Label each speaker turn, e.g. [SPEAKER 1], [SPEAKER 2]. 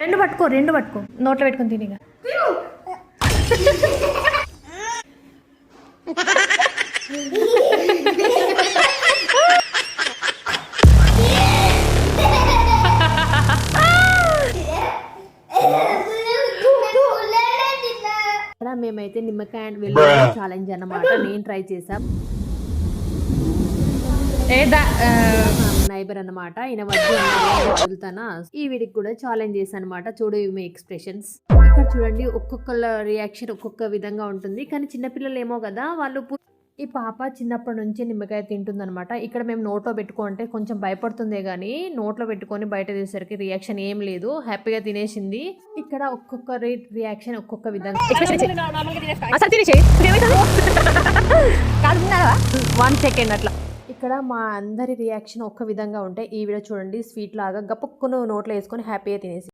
[SPEAKER 1] రెండు పట్టుకో రెండు పట్టుకో. నోట్లో పెట్టుకొని తినిగా మేమైతే నిమ్మకాయ అండ్ వెల్లుల్లి ఛాలెంజ్ అన్నమాట. నేను ట్రై చేసా
[SPEAKER 2] ఏదా
[SPEAKER 1] నైబర్ అన్నమాట ఈయన వదులుతానా? ఈ వీడికి కూడా ఛాలెంజ్ చేశాను అనమాట చూడు మీ ఎక్స్ప్రెషన్స్. ఇక్కడ చూడండి ఒక్కొక్కళ్ళ రియాక్షన్ ఒక్కొక్క విధంగా ఉంటుంది. కానీ చిన్నపిల్లలు ఏమో కదా వాళ్ళు ఈ పాప చిన్నప్పటి నుంచి నిమ్మకాయ తింటుందన్నమాట. ఇక్కడ మేము నోట్లో పెట్టుకుంటే కొంచెం భయపడుతుందే కానీ నోట్లో పెట్టుకొని బయట తీసేసరికి రియాక్షన్ ఏం లేదు. హ్యాపీగా తినేసింది. ఇక్కడ ఒక్కొక్క రియాక్షన్ ఒక్కొక్క విధంగా
[SPEAKER 2] వన్ సెకండ్ అట్లా.
[SPEAKER 1] ఇక్కడ మా అందరి రియాక్షన్ ఒక్క విధంగా ఉంటే ఈ వీడియో చూడండి స్వీట్ లాగా గప్పుకున్న నోట్లో వేసుకొని హ్యాపీగా తినేసి